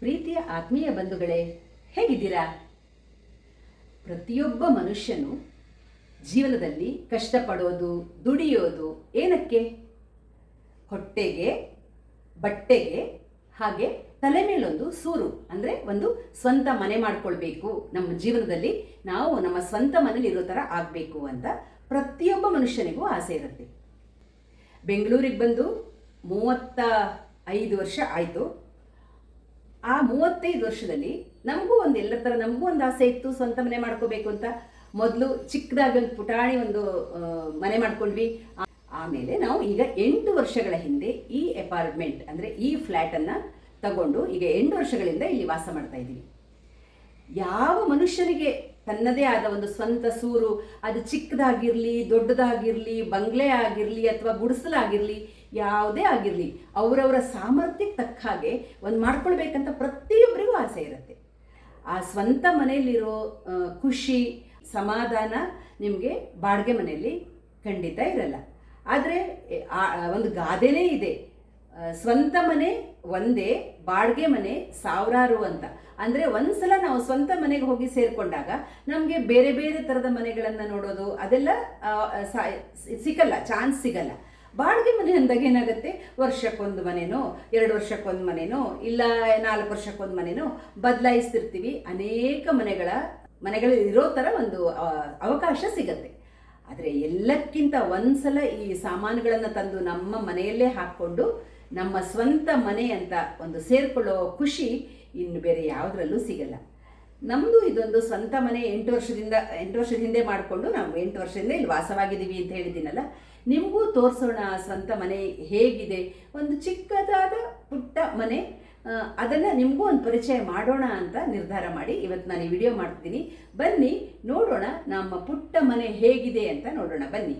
ಪ್ರೀತಿಯ ಆತ್ಮೀಯ ಬಂಧುಗಳೇ, ಹೇಗಿದ್ದೀರಾ? ಪ್ರತಿಯೊಬ್ಬ ಮನುಷ್ಯನು ಜೀವನದಲ್ಲಿ ಕಷ್ಟಪಡೋದು, ದುಡಿಯೋದು ಏನಕ್ಕೆ? ಹೊಟ್ಟೆಗೆ, ಬಟ್ಟೆಗೆ, ಹಾಗೆ ತಲೆ ಮೇಲೊಂದು ಸೂರು, ಅಂದರೆ ಒಂದು ಸ್ವಂತ ಮನೆ ಮಾಡ್ಕೊಳ್ಬೇಕು. ನಮ್ಮ ಜೀವನದಲ್ಲಿ ನಾವು ನಮ್ಮ ಸ್ವಂತ ಮನೇಲಿ ಇರೋ ಥರ ಆಗಬೇಕು ಅಂತ ಪ್ರತಿಯೊಬ್ಬ ಮನುಷ್ಯನಿಗೂ ಆಸೆ ಇರುತ್ತೆ. ಬೆಂಗಳೂರಿಗೆ ಬಂದು ಮೂವತ್ತ ಐದು ವರ್ಷ ಆಯಿತು. ಆ ಮೂವತ್ತೈದು ವರ್ಷದಲ್ಲಿ ನಮಗೂ ಒಂದು ಎಲ್ಲರ ಥರ ನಮಗೂ ಒಂದು ಆಸೆ ಇತ್ತು, ಸ್ವಂತ ಮನೆ ಮಾಡ್ಕೋಬೇಕು ಅಂತ. ಮೊದಲು ಚಿಕ್ಕದಾಗಿ ಒಂದು ಪುಟಾಣಿ ಒಂದು ಮನೆ ಮಾಡ್ಕೊಂಡ್ವಿ. ಆಮೇಲೆ ನಾವು ಈಗ ಎಂಟು ವರ್ಷಗಳ ಹಿಂದೆ ಈ ಅಪಾರ್ಟ್ಮೆಂಟ್, ಅಂದರೆ ಈ ಫ್ಲ್ಯಾಟನ್ನು ತಗೊಂಡು ಈಗ ಎಂಟು ವರ್ಷಗಳಿಂದ ಇಲ್ಲಿ ವಾಸ ಮಾಡ್ತಾ ಇದ್ದೀವಿ. ಯಾವ ಮನುಷ್ಯನಿಗೆ ತನ್ನದೇ ಆದ ಒಂದು ಸ್ವಂತ ಸೂರು, ಅದು ಚಿಕ್ಕದಾಗಿರಲಿ, ದೊಡ್ಡದಾಗಿರಲಿ, ಬಂಗ್ಲೆ ಆಗಿರಲಿ ಅಥವಾ ಗುಡಿಸಲಾಗಿರಲಿ ಯಾವುದೇ ಆಗಿರಲಿ, ಅವರವರ ಸಾಮರ್ಥ್ಯಕ್ಕೆ ತಕ್ಕ ಹಾಗೆ ಒಂದು ಮಾಡ್ಕೊಳ್ಬೇಕಂತ ಪ್ರತಿಯೊಬ್ಬರಿಗೂ ಆಸೆ ಇರುತ್ತೆ. ಆ ಸ್ವಂತ ಮನೆಯಲ್ಲಿರೋ ಖುಷಿ, ಸಮಾಧಾನ ನಿಮಗೆ ಬಾಡಿಗೆ ಮನೆಯಲ್ಲಿ ಖಂಡಿತ ಇರಲ್ಲ. ಆದರೆ ಒಂದು ಗಾದೆನೇ ಇದೆ. ಸ್ವಂತ ಮನೆ ಒಂದೇ, ಬಾಡಿಗೆ ಮನೆ ಸಾವಿರಾರು ಅಂತ. ಅಂದರೆ ಒಂದ್ಸಲ ನಾವು ಸ್ವಂತ ಮನೆಗೆ ಹೋಗಿ ಸೇರಿಕೊಂಡಾಗ ನಮಗೆ ಬೇರೆ ಬೇರೆ ಥರದ ಮನೆಗಳನ್ನು ನೋಡೋದು ಅದೆಲ್ಲ ಸಿಗಲ್ಲ, ಚಾನ್ಸ್ ಸಿಗಲ್ಲ. ಬಾಡಿಗೆ ಮನೆ ಅಂದಾಗ ಏನಾಗುತ್ತೆ? ವರ್ಷಕ್ಕೊಂದು ಮನೆನೋ, ಎರಡು ವರ್ಷಕ್ಕೊಂದು ಮನೆನೋ, ಇಲ್ಲ ನಾಲ್ಕು ವರ್ಷಕ್ಕೊಂದು ಮನೆನೋ ಬದಲಾಯಿಸ್ತಿರ್ತೀವಿ. ಅನೇಕ ಮನೆಗಳ ಮನೆಗಳು ಇರೋ ಥರ ಒಂದು ಅವಕಾಶ ಸಿಗತ್ತೆ. ಆದರೆ ಎಲ್ಲಕ್ಕಿಂತ ಒಂದ್ಸಲ ಈ ಸಾಮಾನುಗಳನ್ನು ತಂದು ನಮ್ಮ ಮನೆಯಲ್ಲೇ ಹಾಕ್ಕೊಂಡು, ನಮ್ಮ ಸ್ವಂತ ಮನೆ ಅಂತ ಒಂದು ಸೇರ್ಕೊಳ್ಳೋ ಖುಷಿ ಇನ್ನು ಬೇರೆ ಯಾವುದರಲ್ಲೂ ಸಿಗಲ್ಲ. ನಮ್ಮದು ಇದೊಂದು ಸ್ವಂತ ಮನೆ ಎಂಟು ವರ್ಷದಿಂದ, ಎಂಟು ವರ್ಷದ ಹಿಂದೆ ಮಾಡಿಕೊಂಡು ನಾವು ಎಂಟು ವರ್ಷದಿಂದ ಇಲ್ಲಿ ವಾಸವಾಗಿದ್ದೀವಿ ಅಂತ ಹೇಳಿದ್ದೀನಲ್ಲ ನಿಮಗೂ ತೋರಿಸೋಣ ಸ್ವಂತ ಮನೆ ಹೇಗಿದೆ? ಒಂದು ಚಿಕ್ಕದಾದ ಪುಟ್ಟ ಮನೆ. ಅದನ್ನು ನಿಮಗೂ ಒಂದು ಪರಿಚಯ ಮಾಡೋಣ ಅಂತ ನಿರ್ಧಾರ ಮಾಡಿ ಇವತ್ತು ನಾನು ಈ ವಿಡಿಯೋ ಮಾಡ್ತೀನಿ. ಬನ್ನಿ, ನೋಡೋಣ ನಮ್ಮ ಪುಟ್ಟ ಮನೆ ಹೇಗಿದೆ ಅಂತ ನೋಡೋಣ. ಬನ್ನಿ.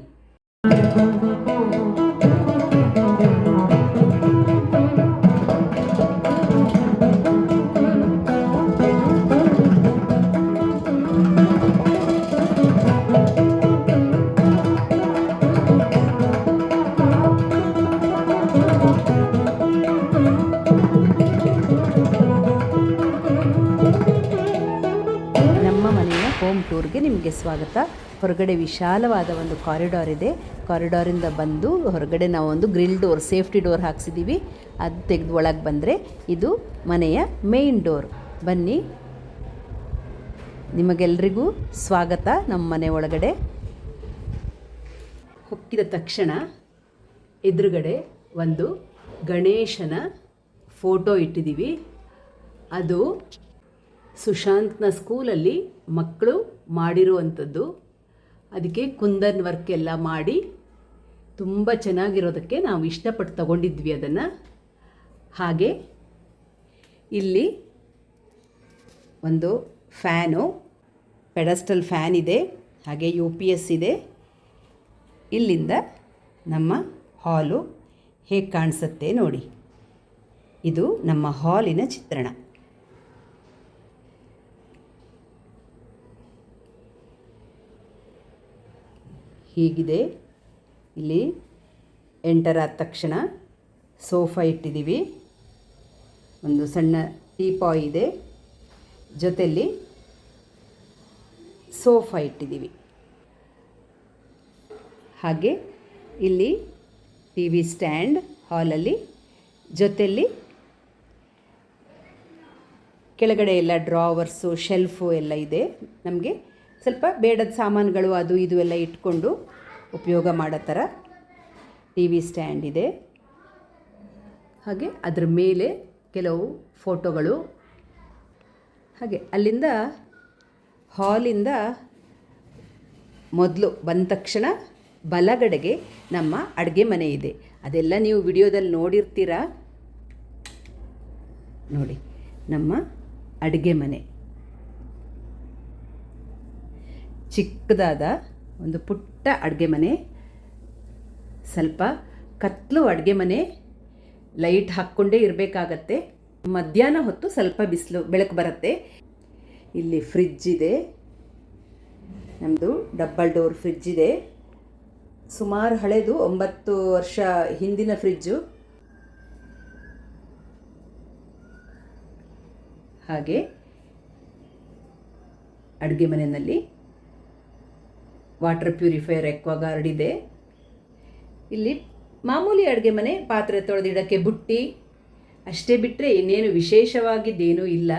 ಹೊರಗಡೆ ವಿಶಾಲವಾದ ಒಂದು ಕಾರಿಡಾರ್ ಇದೆ. ಕಾರಿಡಾರಿಂದ ಬಂದು ಹೊರಗಡೆ ನಾವು ಒಂದು ಗ್ರಿಲ್ ಡೋರ್, ಸೇಫ್ಟಿ ಡೋರ್ ಹಾಕ್ಸಿದ್ದೀವಿ ಅದು ತೆಗೆದು ಒಳಗೆ ಬಂದರೆ ಇದು ಮನೆಯ ಮೇಯ್ನ್ ಡೋರ್. ಬನ್ನಿ. ನಿಮಗೆಲ್ರಿಗೂ ಸ್ವಾಗತ ನಮ್ಮ ಮನೆ ಒಳಗಡೆ. ಹೊಕ್ಕಿದ ತಕ್ಷಣ ಎದುರುಗಡೆ ಒಂದು ಗಣೇಶನ ಫೋಟೋ ಇಟ್ಟಿದ್ದೀವಿ ಅದು ಸುಶಾಂತ್ನ ಸ್ಕೂಲಲ್ಲಿ ಮಕ್ಕಳು ಮಾಡಿರುವಂಥದ್ದು. ಅದಕ್ಕೆ ಕುಂದನ್ ವರ್ಕ್ ಎಲ್ಲ ಮಾಡಿ ತುಂಬ ಚೆನ್ನಾಗಿರೋದಕ್ಕೆ ನಾವು ಇಷ್ಟಪಟ್ಟು ತಗೊಂಡಿದ್ವಿ ಅದನ್ನು. ಹಾಗೆ ಇಲ್ಲಿ ಒಂದು ಫ್ಯಾನು ಪೆಡಸ್ಟಲ್ ಫ್ಯಾನ್ ಇದೆ, ಹಾಗೆ ಯು ಪಿ ಎಸ್ ಇದೆ. ಇಲ್ಲಿಂದ ನಮ್ಮ ಹಾಲು ಹೇಗೆ ಕಾಣಿಸುತ್ತೆ ನೋಡಿ. ಇದು ನಮ್ಮ ಹಾಲಿನ ಚಿತ್ರಣ. ಹೀಗಿದೆ? ಇಲ್ಲಿ ಎಂಟರ್ ಆದ ತಕ್ಷಣ ಸೋಫಾ ಇಟ್ಟಿದ್ದೀವಿ. ಒಂದು ಸಣ್ಣ ಟೀಪಾಯ್ ಇದೆ. ಜೊತೆಯಲ್ಲಿ ಸೋಫಾ ಇಟ್ಟಿದ್ದೀವಿ. ಹಾಗೆ ಇಲ್ಲಿ ಟಿ ವಿ ಸ್ಟ್ಯಾಂಡ್ ಹಾಲಲ್ಲಿ ಜೊತೆಯಲ್ಲಿ ಕೆಳಗಡೆ ಎಲ್ಲ ಡ್ರಾವರ್ಸು, ಶೆಲ್ಫು ಎಲ್ಲ ಇದೆ. ನಮಗೆ ಸ್ವಲ್ಪ ಬೇಡದ ಸಾಮಾನುಗಳು ಅದು ಇದು ಎಲ್ಲ ಇಟ್ಕೊಂಡು ಉಪಯೋಗ ಮಾಡೋ ಥರ ಟಿ ವಿ ಸ್ಟ್ಯಾಂಡ್ ಇದೆ. ಹಾಗೆ ಅದರ ಮೇಲೆ ಕೆಲವು ಫೋಟೋಗಳು. ಹಾಗೆ ಅಲ್ಲಿಂದ ಹಾಲಿಂದ ಮೊದಲು ಬಂದ ತಕ್ಷಣ ಬಲಗಡೆಗೆ ನಮ್ಮ ಅಡುಗೆ ಮನೆ ಇದೆ. ಅದೆಲ್ಲ ನೀವು ವಿಡಿಯೋದಲ್ಲಿ ನೋಡಿರ್ತೀರಾ? ನೋಡಿ, ನಮ್ಮ ಅಡುಗೆ ಮನೆ. ಚಿಕ್ಕದಾದ ಒಂದು ಪುಟ್ಟ ಅಡುಗೆ ಮನೆ. ಸ್ವಲ್ಪ ಕತ್ಲು ಅಡುಗೆ ಮನೆ ಲೈಟ್ ಹಾಕ್ಕೊಂಡೇ ಇರಬೇಕಾಗತ್ತೆ. ಮಧ್ಯಾಹ್ನ ಹೊತ್ತು ಸ್ವಲ್ಪ ಬಿಸಿಲು, ಬೆಳಕು ಬರುತ್ತೆ. ಇಲ್ಲಿ ಫ್ರಿಜ್ ಇದೆ. ನಮ್ಮದು ಡಬ್ಬಲ್ ಡೋರ್ ಫ್ರಿಜ್ ಇದೆ. ಸುಮಾರು ಹಳೆದು ಒಂಬತ್ತು ವರ್ಷ ಹಿಂದಿನ ಫ್ರಿಜ್ಜು. ಹಾಗೆ ಅಡುಗೆ ಮನೆಯಲ್ಲಿ ವಾಟರ್ ಪ್ಯೂರಿಫೈಯರ್ ಎಕ್ವಾಗಾರ್ಡ್ ಇದೆ. ಇಲ್ಲಿ ಮಾಮೂಲಿ ಅಡುಗೆ ಮನೆ, ಪಾತ್ರೆ ತೊಳೆದಿಡೋಕ್ಕೆ ಬುಟ್ಟಿ. ಅಷ್ಟೇ ಬಿಟ್ಟರೆ ಇನ್ನೇನು ವಿಶೇಷವಾಗಿದ್ದೇನೂ ಇಲ್ಲ.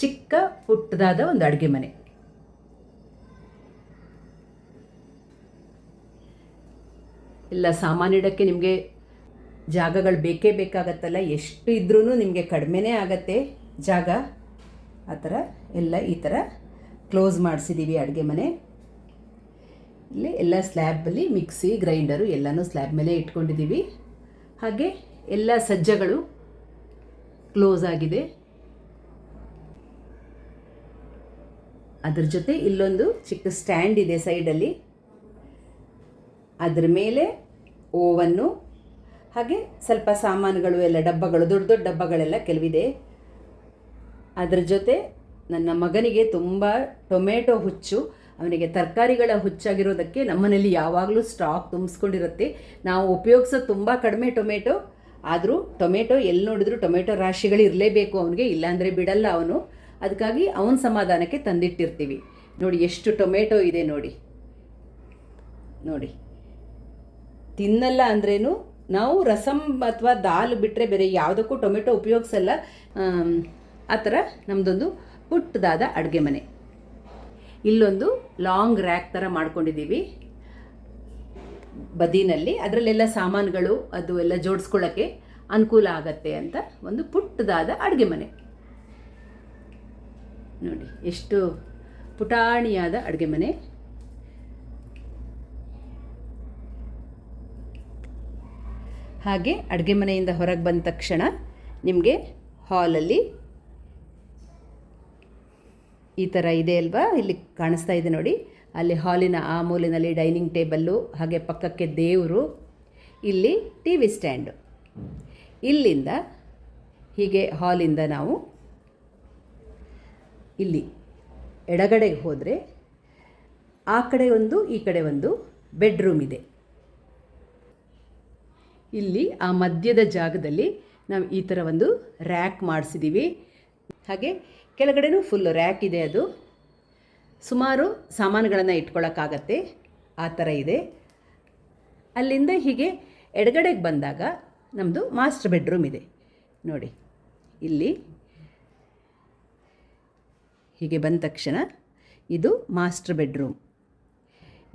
ಚಿಕ್ಕ ಪುಟ್ಟದಾದ ಒಂದು ಅಡುಗೆ ಮನೆ. ಎಲ್ಲ ಸಾಮಾನಿಡಕ್ಕೆ ನಿಮಗೆ ಜಾಗಗಳು ಬೇಕೇ ಬೇಕಾಗತ್ತಲ್ಲ, ಎಷ್ಟು ಇದ್ರೂ ನಿಮಗೆ ಕಡಿಮೆನೇ ಆಗತ್ತೆ ಜಾಗ. ಆ ಥರ ಎಲ್ಲ ಈ ಥರ ಕ್ಲೋಸ್ ಮಾಡಿಸಿದ್ದೀವಿ ಅಡುಗೆ ಮನೆ. ಇಲ್ಲಿ ಎಲ್ಲ ಸ್ಲ್ಯಾಬಲ್ಲಿ ಮಿಕ್ಸಿ, ಗ್ರೈಂಡರು ಎಲ್ಲನೂ ಸ್ಲ್ಯಾಬ್ ಮೇಲೆ ಇಟ್ಕೊಂಡಿದ್ದೀವಿ. ಹಾಗೆ ಎಲ್ಲ ಸಜ್ಜಗಳು ಕ್ಲೋಸ್ ಆಗಿದೆ. ಅದ್ರ ಜೊತೆ ಇಲ್ಲೊಂದು ಚಿಕ್ಕ ಸ್ಟ್ಯಾಂಡ್ ಇದೆ ಸೈಡಲ್ಲಿ. ಅದ್ರ ಮೇಲೆ ಓವನ್ನು, ಹಾಗೆ ಸ್ವಲ್ಪ ಸಾಮಾನುಗಳು ಎಲ್ಲ ಡಬ್ಬಗಳು, ದೊಡ್ಡ ದೊಡ್ಡ ಡಬ್ಬಗಳೆಲ್ಲ ಕೆಲವಿದೆ. ಅದರ ಜೊತೆ ನನ್ನ ಮಗನಿಗೆ ತುಂಬ ಟೊಮೆಟೊ ಹುಚ್ಚು. ಅವನಿಗೆ ತರಕಾರಿಗಳ ಹುಚ್ಚಾಗಿರೋದಕ್ಕೆ ನಮ್ಮನೇಲಿ ಯಾವಾಗಲೂ ಸ್ಟಾಕ್ ತುಂಬಿಸ್ಕೊಂಡಿರುತ್ತೆ. ನಾವು ಉಪಯೋಗಿಸೋ ತುಂಬ ಕಡಿಮೆ ಟೊಮೆಟೊ, ಆದರೂ ಟೊಮೆಟೊ ಎಲ್ಲಿ ನೋಡಿದ್ರು ಟೊಮೆಟೊ ರಾಶಿಗಳು ಇರಲೇಬೇಕು ಅವನಿಗೆ, ಇಲ್ಲಾಂದರೆ ಬಿಡಲ್ಲ ಅವನು. ಅದಕ್ಕಾಗಿ ಅವನ ಸಮಾಧಾನಕ್ಕೆ ತಂದಿಟ್ಟಿರ್ತೀವಿ. ನೋಡಿ, ಎಷ್ಟು ಟೊಮೆಟೊ ಇದೆ ನೋಡಿ. ನೋಡಿ. ತಿನ್ನಲ್ಲ ಅಂದ್ರೇನು ನಾವು ರಸಂ ಅಥವಾ ದಾಲ್ ಬಿಟ್ಟರೆ ಬೇರೆ ಯಾವುದಕ್ಕೂ ಟೊಮೆಟೊ ಉಪಯೋಗಿಸಲ್ಲ. ಆ ಥರ ನಮ್ಮದೊಂದು ಪುಟ್ಟದಾದ ಅಡುಗೆ ಮನೆ. ಇಲ್ಲೊಂದು ಲಾಂಗ್ ರ್ಯಾಕ್ ಥರ ಮಾಡ್ಕೊಂಡಿದ್ದೀವಿ. ಬದಿನಲ್ಲಿ. ಅದರಲ್ಲೆಲ್ಲ ಸಾಮಾನುಗಳು, ಅದು ಎಲ್ಲ ಜೋಡಿಸ್ಕೊಳ್ಳೋಕ್ಕೆ ಅನುಕೂಲ ಆಗತ್ತೆ ಅಂತ ಒಂದು ಪುಟ್ಟದಾದ ಅಡುಗೆ ಮನೆ. ನೋಡಿ, ಎಷ್ಟು ಪುಟಾಣಿಯಾದ ಅಡುಗೆ ಮನೆ. ಹಾಗೆ ಅಡುಗೆ ಮನೆಯಿಂದ ಹೊರಗೆ ಬಂದ ತಕ್ಷಣ ನಿಮಗೆ ಹಾಲಲ್ಲಿ ಈ ಥರ ಇದೆ ಅಲ್ವಾ? ಇಲ್ಲಿ ಕಾಣಿಸ್ತಾ ಇದೆ ನೋಡಿ. ಅಲ್ಲಿ ಹಾಲಿನ ಆ ಮೂಲಿನಲ್ಲಿ ಡೈನಿಂಗ್ ಟೇಬಲ್ಲು, ಹಾಗೆ ಪಕ್ಕಕ್ಕೆ ದೇವರು, ಇಲ್ಲಿ ಟಿ ವಿ ಸ್ಟ್ಯಾಂಡು. ಇಲ್ಲಿಂದ ಹೀಗೆ ಹಾಲಿಂದ ನಾವು ಇಲ್ಲಿ ಎಡಗಡೆಗೆ ಹೋದರೆ ಆ ಕಡೆ ಒಂದು, ಈ ಕಡೆ ಒಂದು ಬೆಡ್ರೂಮ್ ಇದೆ. ಇಲ್ಲಿ ಆ ಮಧ್ಯದ ಜಾಗದಲ್ಲಿ ನಾವು ಈ ಥರ ಒಂದು ರ್ಯಾಕ್ ಮಾಡಿಸಿದ್ದೀವಿ ಹಾಗೆ ಕೆಳಗಡೆನೂ ಫುಲ್ ರ್ಯಾಕ್ ಇದೆ ಅದು. ಸುಮಾರು ಸಾಮಾನುಗಳನ್ನು ಇಟ್ಕೊಳ್ಳೋಕ್ಕಾಗತ್ತೆ ಆ ಥರ ಇದೆ. ಅಲ್ಲಿಂದ ಹೀಗೆ ಎಡಗಡೆಗೆ ಬಂದಾಗ ನಮ್ಮದು ಮಾಸ್ಟರ್ ಬೆಡ್ರೂಮ್ ಇದೆ. ನೋಡಿ, ಇಲ್ಲಿ ಹೀಗೆ ಬಂದ ತಕ್ಷಣ ಇದು ಮಾಸ್ಟರ್ ಬೆಡ್ರೂಮ್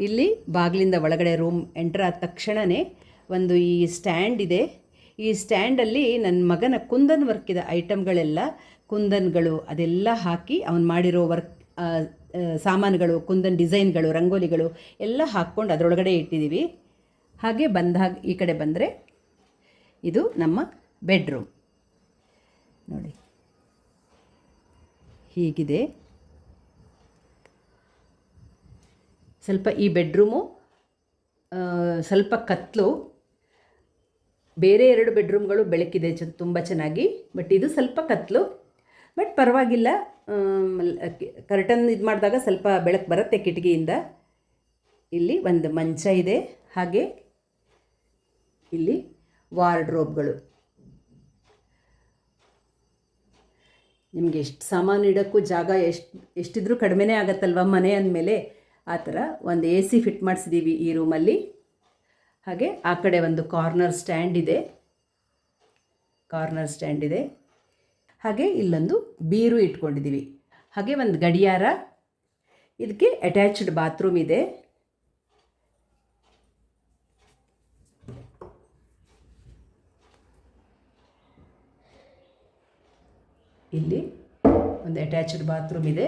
ಇಲ್ಲಿ ಬಾಗಿಲಿಂದ ಒಳಗಡೆ ರೂಮ್ ಎಂಟರ್ ಆದ ತಕ್ಷಣವೇ ಒಂದು ಈ ಸ್ಟ್ಯಾಂಡ್ ಇದೆ. ಈ ಸ್ಟ್ಯಾಂಡಲ್ಲಿ ನನ್ನ ಮಗನ ಕುಂದನ್ ವರ್ಕಿದ ಐಟಮ್ಗಳೆಲ್ಲ ಕುಂದನ್ಗಳು ಅದೆಲ್ಲ ಹಾಕಿ ಅವನು ಮಾಡಿರೋ ವರ್ಕ್ ಸಾಮಾನುಗಳು, ಕುಂದನ್ ಡಿಸೈನ್ಗಳು, ರಂಗೋಲಿಗಳು ಎಲ್ಲ ಹಾಕ್ಕೊಂಡು ಅದರೊಳಗಡೆ ಇಟ್ಟಿದ್ದೀವಿ ಹಾಗೆ ಬಂದಾಗ ಈ ಕಡೆ ಬಂದರೆ ಇದು ನಮ್ಮ ಬೆಡ್ರೂಮ್ ನೋಡಿ. ಹೀಗಿದೆ. ಸ್ವಲ್ಪ ಈ ಬೆಡ್ರೂಮು ಸ್ವಲ್ಪ ಕತ್ತಲು ಬೇರೆ ಎರಡು ಬೆಡ್ರೂಮ್ಗಳು ಬೆಳಕಿದೆ ಚ, ತುಂಬ ಚೆನ್ನಾಗಿ ಬಟ್ ಇದು ಸ್ವಲ್ಪ ಕತ್ಲು. ಬಟ್ ಪರವಾಗಿಲ್ಲ ಕರ್ಟನ್ ಇದು ಮಾಡಿದಾಗ ಸ್ವಲ್ಪ ಬೆಳಕು ಬರುತ್ತೆ ಕಿಟಕಿಯಿಂದ. ಇಲ್ಲಿ ಒಂದು ಮಂಚ ಇದೆ, ಹಾಗೆ ಇಲ್ಲಿ ವಾರ್ಡ್ರೋಬ್ಗಳು. ನಿಮಗೆ ಎಷ್ಟು ಸಾಮಾನು ಇಡೋಕ್ಕೂ ಜಾಗ ಎಷ್ಟು, ಎಷ್ಟಿದ್ರೂ ಕಡಿಮೆನೇ ಆಗತ್ತಲ್ವ ಮನೆ ಅಂದಮೇಲೆ? ಆ ಥರ ಒಂದು ಎ ಸಿ ಫಿಟ್ ಮಾಡಿಸಿದ್ದೀವಿ ಈ ರೂಮಲ್ಲಿ. ಹಾಗೆ ಆ ಕಡೆ ಒಂದು ಕಾರ್ನರ್ ಸ್ಟ್ಯಾಂಡ್ ಇದೆ. ಕಾರ್ನರ್ ಸ್ಟ್ಯಾಂಡ್ ಇದೆ. ಹಾಗೆ ಇಲ್ಲೊಂದು ಬೀರು ಇಟ್ಕೊಂಡಿದ್ದೀವಿ. ಹಾಗೆ ಒಂದು ಗಡಿಯಾರ, ಇದಕ್ಕೆ ಅಟ್ಯಾಚ್ಡ್ ಬಾತ್ರೂಮ್ ಇದೆ. ಇಲ್ಲಿ ಒಂದು ಅಟ್ಯಾಚ್ಡ್ ಬಾತ್ರೂಮ್ ಇದೆ.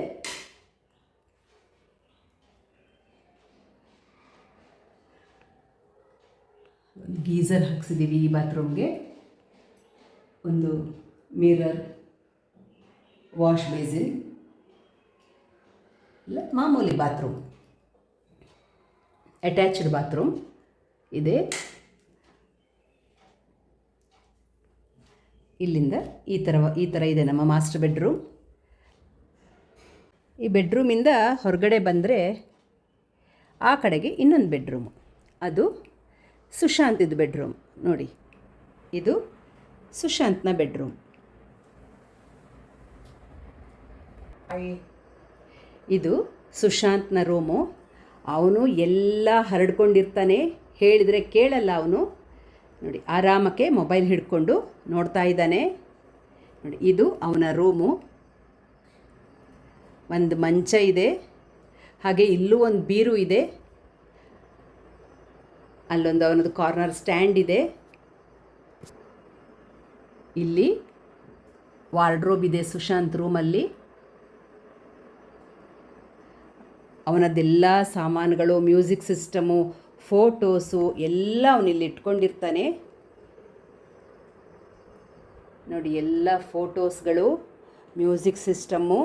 ಗೀಸರ್ ಹಾಕ್ಸಿದ್ದೀವಿ ಈ ಬಾತ್ರೂಮ್ಗೆ ಒಂದು ಮಿರರ್ ವಾಶ್ ಬೇಸಿನ್ ಇಲ್ಲ ಮಾಮೂಲಿ ಬಾತ್ರೂಮ್ ಅಟ್ಯಾಚ್ಡ್ ಬಾತ್ರೂಮ್ ಇದೆ ಇಲ್ಲಿಂದ ಈ ಥರ ಈ ಥರ ಇದೆ ನಮ್ಮ ಮಾಸ್ಟರ್ ಬೆಡ್ರೂಮ್ ಈ ಬೆಡ್ರೂಮಿಂದ ಹೊರಗಡೆ ಬಂದರೆ ಆ ಕಡೆಗೆ ಇನ್ನೊಂದು ಬೆಡ್ರೂಮ್ ಅದು ಸುಶಾಂತಿದ್ದು ಬೆಡ್ರೂಮ್ ನೋಡಿ. ಇದು ಸುಶಾಂತ್ನ ಬೆಡ್ರೂಮ್ ಇದು ಸುಶಾಂತ್ನ ರೂಮು. ಅವನು ಎಲ್ಲ ಹರಡ್ಕೊಂಡಿರ್ತಾನೆ. ಹೇಳಿದರೆ ಕೇಳಲ್ಲ ಅವನು. ನೋಡಿ, ಆರಾಮಕ್ಕೆ ಮೊಬೈಲ್ ಹಿಡ್ಕೊಂಡು ನೋಡ್ತಾ ಇದ್ದಾನೆ. ನೋಡಿ, ಇದು ಅವನ ರೂಮು. ಒಂದು ಮಂಚ ಇದೆ. ಹಾಗೆ ಇಲ್ಲೂ ಒಂದು ಬೀರು ಇದೆ. ಅಲ್ಲೊಂದು ಅವನದು ಕಾರ್ನರ್ ಸ್ಟ್ಯಾಂಡ್ ಇದೆ. ಇಲ್ಲಿ ವಾರ್ಡ್ರೋಬ್ ಇದೆ ಸುಶಾಂತ್ ರೂಮಲ್ಲಿ. ಅವನದ್ದೆಲ್ಲ ಸಾಮಾನುಗಳು, ಮ್ಯೂಸಿಕ್ ಸಿಸ್ಟಮು, ಫೋಟೋಸು ಎಲ್ಲ ಅವನಿಲ್ಲಿ ಇಟ್ಕೊಂಡಿರ್ತಾನೆ. ನೋಡಿ, ಎಲ್ಲ ಫೋಟೋಸ್ಗಳು, ಮ್ಯೂಸಿಕ್ ಸಿಸ್ಟಮ್ಮು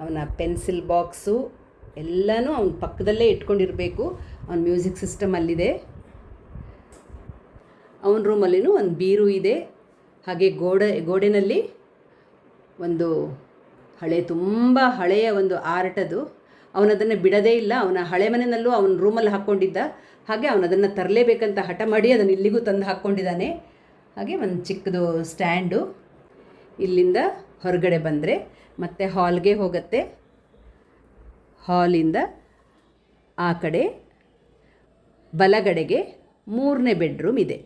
ಅವನ ಪೆನ್ಸಿಲ್ ಬಾಕ್ಸು, ಎಲ್ಲನೂ ಅವನ ಪಕ್ಕದಲ್ಲೇ ಇಟ್ಕೊಂಡಿರಬೇಕು. ಅವನ ಮ್ಯೂಸಿಕ್ ಸಿಸ್ಟಮ್ ಅಲ್ಲಿದೆ. ಅವನ ರೂಮಲ್ಲಿನೂ ಒಂದು ಬೀರು ಇದೆ. ಹಾಗೆ ಗೋಡೆ, ಗೋಡೆನಲ್ಲಿ ಒಂದು ಹಳೆ, ತುಂಬ ಹಳೆಯ ಒಂದು ಆರ್ಟದು. ಅವನದನ್ನು ಬಿಡದೇ ಇಲ್ಲ. ಅವನ ಹಳೆ ಮನೆಯಲ್ಲೂ ಅವನ ರೂಮಲ್ಲಿ ಹಾಕ್ಕೊಂಡಿದ್ದ. ಹಾಗೆ ಅವನದನ್ನು ತರಲೇಬೇಕಂತ ಹಠ ಮಾಡಿ ಅದನ್ನು ಇಲ್ಲಿಗೂ ತಂದು ಹಾಕ್ಕೊಂಡಿದ್ದಾನೆ. ಹಾಗೆ ಒಂದು ಚಿಕ್ಕದು ಸ್ಟ್ಯಾಂಡು ಇಲ್ಲಿಂದ ಹೊರಗಡೆ ಬಂದರೆ, ಮತ್ತೆ ಹಾಲ್ಗೆ ಹೋಗುತ್ತೆ. ಹಾಲಿಂದ ಆ ಕಡೆ ಬಲಗಡೆಗೆ ಮೂರನೇ ಬೆಡ್ರೂಮ್ ಇದೆ.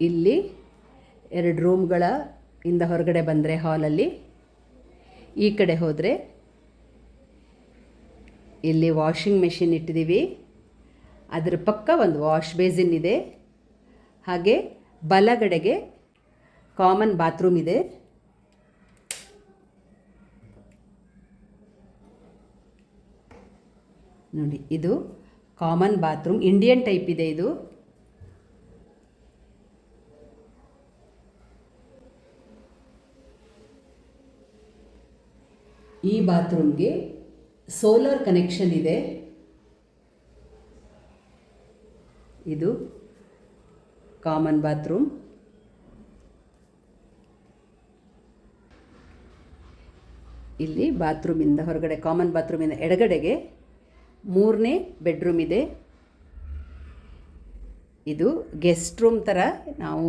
ಇಲ್ಲಿ ಎರಡು ರೂಮ್ಗಳ ಇಂದ ಹೊರಗಡೆ ಬಂದರೆ ಹಾಲಲ್ಲಿ ಈ ಕಡೆ ಹೋದರೆ ಇಲ್ಲಿ ವಾಷಿಂಗ್ ಮೆಷಿನ್ ಇಟ್ಟಿದ್ದೀವಿ ಅದರ ಪಕ್ಕ ಒಂದು ವಾಶ್ ಬೇಸಿನ್ ಇದೆ. ಹಾಗೆ ಬಲಗಡೆಗೆ ಕಾಮನ್ ಬಾತ್ರೂಮ್ ಇದೆ. ನೋಡಿ, ಇದು ಕಾಮನ್ ಬಾತ್ರೂಮ್ ಇಂಡಿಯನ್ ಟೈಪ್ ಇದೆ ಇದು. ಈ ಬಾತ್ರೂಮ್ಗೆ ಸೋಲಾರ್ ಕನೆಕ್ಷನ್ ಇದೆ. ಇದು ಕಾಮನ್ ಬಾತ್ರೂಮ್ ಇಲ್ಲಿ ಬಾತ್ರೂಮಿಂದ ಹೊರಗಡೆ ಕಾಮನ್ ಬಾತ್ರೂಮಿಂದ ಎಡಗಡೆಗೆ ಮೂರನೇ ಬೆಡ್ರೂಮ್ ಇದೆ. ಇದು ಗೆಸ್ಟ್ ರೂಮ್ ಥರ ನಾವು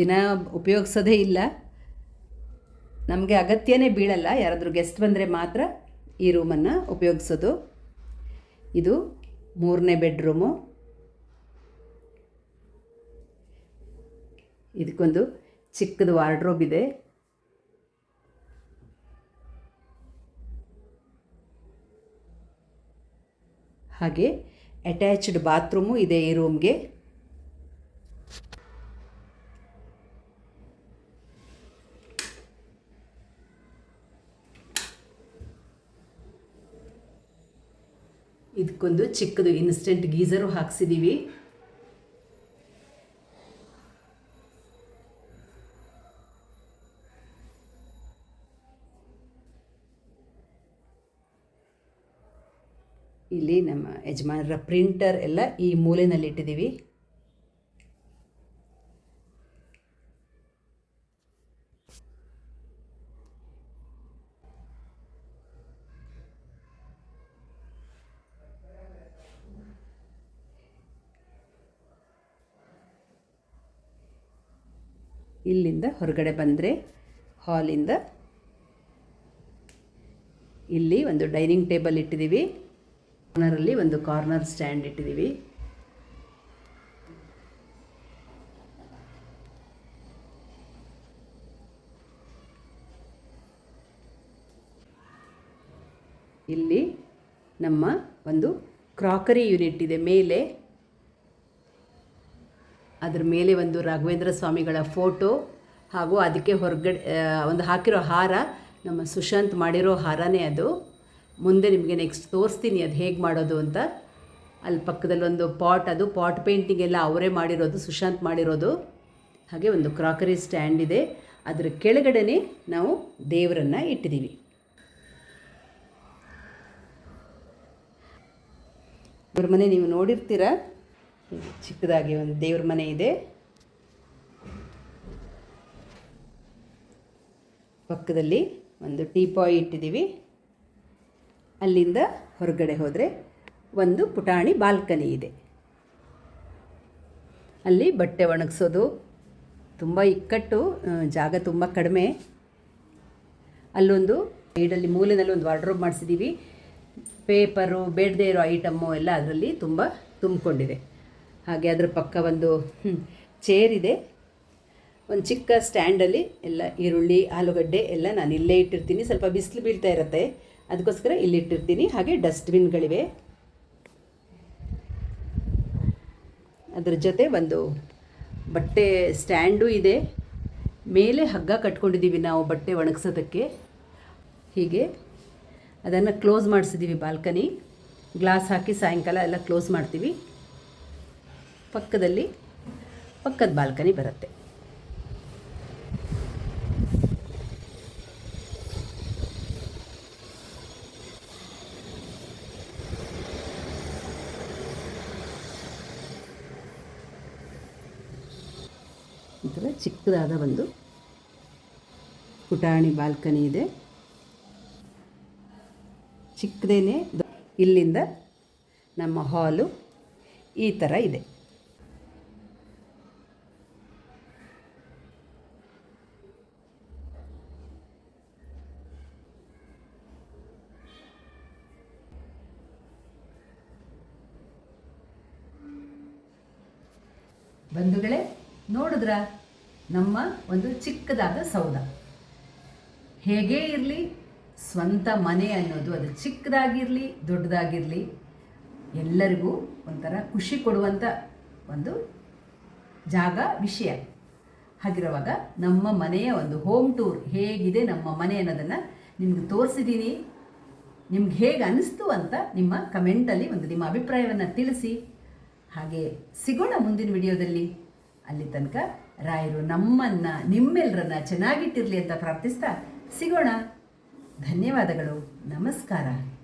ದಿನ ಉಪಯೋಗಿಸೋದೇ ಇಲ್ಲ. ನಮಗೆ ಅಗತ್ಯನೇ ಬೀಳಲ್ಲ. ಯಾರಾದರೂ ಗೆಸ್ಟ್ ಬಂದರೆ ಮಾತ್ರ ಈ ರೂಮನ್ನು ಉಪಯೋಗಿಸೋದು. ಇದು ಮೂರನೇ ಬೆಡ್ರೂಮು ಇದಕ್ಕೊಂದು ಚಿಕ್ಕದು ವಾರ್ಡ್ರೋಬ್ ಇದೆ. ಹಾಗೆ ಅಟ್ಯಾಚ್ಡ್ ಬಾತ್ರೂಮು ಇದೆ ಈ ರೂಮ್ಗೆ ಇದಕ್ಕೊಂದು ಚಿಕ್ಕದು ಇನ್ಸ್ಟೆಂಟ್ ಗೀಸರು ಹಾಕ್ಸಿದ್ದೀವಿ ಇಲ್ಲಿ ನಮ್ಮ ಯಜಮಾನರ ಪ್ರಿಂಟರ್ ಎಲ್ಲ ಈ ಮೂಲೆಯಲ್ಲಿ ಇಟ್ಟಿದ್ದೀವಿ ಇಲ್ಲಿಂದ ಹೊರಗಡೆ ಬಂದರೆ ಹಾಲಿಂದ ಇಲ್ಲಿ ಒಂದು ಡೈನಿಂಗ್ ಟೇಬಲ್ ಇಟ್ಟಿದ್ದೀವಿ. ಕಾರ್ನರಲ್ಲಿ ಒಂದು ಕಾರ್ನರ್ ಸ್ಟ್ಯಾಂಡ್ ಇಟ್ಟಿದ್ದೀವಿ. ಇಲ್ಲಿ ನಮ್ಮ ಒಂದು ಕ್ರಾಕರಿ ಯೂನಿಟ್ ಇದೆ. ಮೇಲೆ ಅದರ ಮೇಲೆ ಒಂದು ರಾಘವೇಂದ್ರ ಸ್ವಾಮಿಗಳ ಫೋಟೋ ಹಾಗೂ ಅದಕ್ಕೆ ಹೊರಗಡೆ ಒಂದು ಹಾಕಿರೋ ಹಾರ, ನಮ್ಮ ಸುಶಾಂತ್ ಮಾಡಿರೋ ಹಾರನೇ ಅದು. ಮುಂದೆ ನಿಮಗೆ ನೆಕ್ಸ್ಟ್ ತೋರಿಸ್ತೀನಿ ಅದು ಹೇಗೆ ಮಾಡೋದು ಅಂತ. ಅಲ್ಲಿ ಪಕ್ಕದಲ್ಲಿ ಒಂದು ಪಾಟ್ ಅದು, ಪಾಟ್ ಪೇಂಟಿಂಗ್ ಎಲ್ಲ ಅವರೇ ಮಾಡಿರೋದು, ಸುಶಾಂತ್ ಮಾಡಿರೋದು. ಹಾಗೆ ಒಂದು ಕ್ರಾಕರಿ ಸ್ಟ್ಯಾಂಡ್ ಇದೆ. ಅದರ ಕೆಳಗಡೆನೇ ನಾವು ದೇವರನ್ನು ಇಟ್ಟಿದ್ದೀವಿ ಇವ್ರ ಮನೆ ನೀವು ನೋಡಿರ್ತೀರ? ಚಿಕ್ಕದಾಗಿ ಒಂದು ದೇವ್ರ ಮನೆ ಇದೆ. ಪಕ್ಕದಲ್ಲಿ ಒಂದು ಟೀಪಾಯ್ ಇಟ್ಟಿದ್ದೀವಿ. ಅಲ್ಲಿಂದ ಹೊರಗಡೆ ಹೋದರೆ ಒಂದು ಪುಟಾಣಿ ಬಾಲ್ಕನಿ ಇದೆ. ಅಲ್ಲಿ ಬಟ್ಟೆ ಒಣಗಿಸೋದು ತುಂಬ ಇಕ್ಕಟ್ಟು ಜಾಗ ತುಂಬ ಕಡಿಮೆ. ಅಲ್ಲೊಂದು ಸೈಡಲ್ಲಿ ಮೂಲೆಯಲ್ಲಿ ಒಂದು ವಾರ್ಡ್ರೋಬ್ ಮಾಡಿಸಿದ್ದೀವಿ. ಪೇಪರು, ಬೇಡದೇ ಇರೋ ಐಟಮ್ಮು ಎಲ್ಲ ಅದರಲ್ಲಿ ತುಂಬ ತುಂಬಿಕೊಂಡಿದೆ. ಹಾಗೆ ಅದರ ಪಕ್ಕ ಒಂದು ಚೇರ್ ಇದೆ. ಒಂದು ಚಿಕ್ಕ ಸ್ಟ್ಯಾಂಡಲ್ಲಿ ಎಲ್ಲ ಈರುಳ್ಳಿ, ಆಲೂಗಡ್ಡೆ ಎಲ್ಲ ನಾನು ಇಲ್ಲೇ ಇಟ್ಟಿರ್ತೀನಿ. ಸ್ವಲ್ಪ ಬಿಸಿಲು ಬೀಳ್ತಾ ಇರುತ್ತೆ. ಅದಕ್ಕೋಸ್ಕರ ಇಲ್ಲಿ ಇಟ್ಟಿರ್ತೀನಿ. ಹಾಗೆ ಡಸ್ಟ್ಬಿನ್ಗಳಿವೆ ಅದರ ಜೊತೆ ಒಂದು ಬಟ್ಟೆ ಸ್ಟ್ಯಾಂಡು ಇದೆ. ಮೇಲೆ ಹಗ್ಗ ಕಟ್ಕೊಂಡಿದ್ದೀವಿ ನಾವು ಬಟ್ಟೆ ಒಣಗಿಸೋದಕ್ಕೆ. ಹೀಗೆ ಅದನ್ನು ಕ್ಲೋಸ್ ಮಾಡಿಸಿದ್ದೀವಿ ಬಾಲ್ಕನಿ ಗ್ಲಾಸ್ ಹಾಕಿ ಸಾಯಂಕಾಲ ಎಲ್ಲ ಕ್ಲೋಸ್ ಮಾಡ್ತೀವಿ. ಪಕ್ಕದಲ್ಲಿ ಪಕ್ಕದ ಬಾಲ್ಕನಿ ಬರುತ್ತೆ. ಒಂಥರ ಥರ ಚಿಕ್ಕದಾದ ಒಂದು ಪುಟಾಣಿ ಬಾಲ್ಕನಿ ಇದೆ. ಚಿಕ್ಕದೇನೆ ಇಲ್ಲಿಂದ ನಮ್ಮ ಹಾಲು ಈ ಥರ ಇದೆ ಬಂಧುಗಳೇ ನೋಡಿದ್ರ ನಮ್ಮ ಒಂದು ಚಿಕ್ಕದಾದ ಸೌಧ. ಹೇಗೇ ಇರಲಿ? ಸ್ವಂತ ಮನೆ ಅನ್ನೋದು ಅದು ಚಿಕ್ಕದಾಗಿರಲಿ, ದೊಡ್ಡದಾಗಿರಲಿ, ಎಲ್ಲರಿಗೂ ಒಂಥರ ಖುಷಿ ಕೊಡುವಂಥ ಒಂದು ಜಾಗ, ವಿಷಯ. ಹಾಗಿರುವಾಗ ನಮ್ಮ ಮನೆಯ ಒಂದು ಹೋಮ್ ಟೂರ್ ಹೇಗಿದೆ, ನಮ್ಮ ಮನೆ ಅನ್ನೋದನ್ನು ನಿಮ್ಗೆ ತೋರಿಸಿದ್ದೀನಿ ನಿಮ್ಗೆ ಹೇಗೆ ಅನ್ನಿಸ್ತು ಅಂತ ನಿಮ್ಮ ಕಮೆಂಟಲ್ಲಿ ಒಂದು ನಿಮ್ಮ ಅಭಿಪ್ರಾಯವನ್ನು ತಿಳಿಸಿ. ಹಾಗೆ ಸಿಗೋಣ ಮುಂದಿನ ವಿಡಿಯೋದಲ್ಲಿ ಅಲ್ಲಿ ತನಕ ರಾಯರು ನಮ್ಮನ್ನು ನಿಮ್ಮೆಲ್ಲರನ್ನ ಚೆನ್ನಾಗಿಟ್ಟಿರಲಿ ಅಂತ ಪ್ರಾರ್ಥಿಸ್ತಾ ಸಿಗೋಣ. ಧನ್ಯವಾದಗಳು. ನಮಸ್ಕಾರ.